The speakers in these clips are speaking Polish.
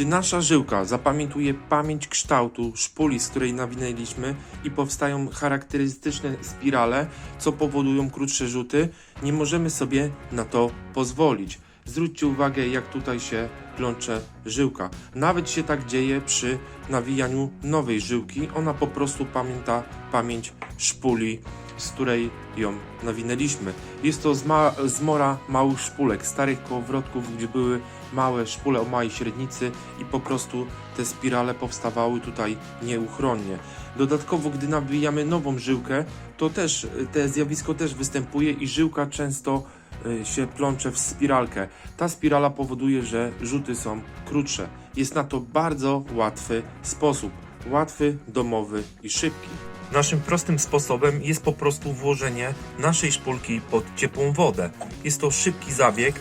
Gdy nasza żyłka zapamiętuje pamięć kształtu szpuli, z której nawinęliśmy i powstają charakterystyczne spirale, co powodują krótsze rzuty, nie możemy sobie na to pozwolić. Zwróćcie uwagę, jak tutaj się plącze żyłka. Nawet się tak dzieje przy nawijaniu nowej żyłki. Ona po prostu pamięta pamięć szpuli, z której ją nawinęliśmy. Jest to zma- zmora małych szpulek, starych kołowrotków, gdzie były małe szpule o małej średnicy i po prostu te spirale powstawały tutaj nieuchronnie. Dodatkowo, gdy nawijamy nową żyłkę, to też te zjawisko też występuje i żyłka często y, się plącze w spiralkę. Ta spirala powoduje, że rzuty są krótsze. Jest na to bardzo łatwy sposób. Łatwy, domowy i szybki. Naszym prostym sposobem jest po prostu włożenie naszej szpulki pod ciepłą wodę. Jest to szybki zabieg,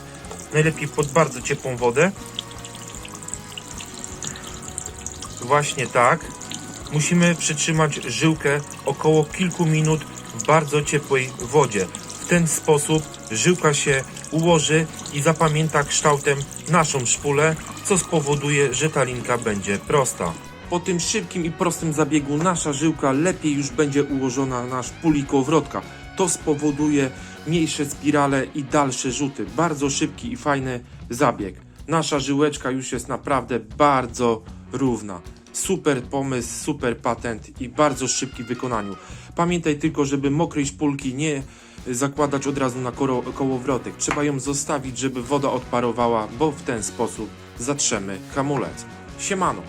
najlepiej pod bardzo ciepłą wodę. Właśnie tak. Musimy przytrzymać żyłkę około kilku minut w bardzo ciepłej wodzie. W ten sposób żyłka się ułoży i zapamięta kształtem naszą szpulę, co spowoduje, że ta linka będzie prosta. Po tym szybkim i prostym zabiegu nasza żyłka lepiej już będzie ułożona na szpuli kołowrotka. To spowoduje mniejsze spirale i dalsze rzuty. Bardzo szybki i fajny zabieg. Nasza żyłeczka już jest naprawdę bardzo równa. Super pomysł, super patent i bardzo szybki w wykonaniu. Pamiętaj tylko, żeby mokrej szpulki nie zakładać od razu na koro- kołowrotek. Trzeba ją zostawić, żeby woda odparowała, bo w ten sposób zatrzemy hamulec. Siemano.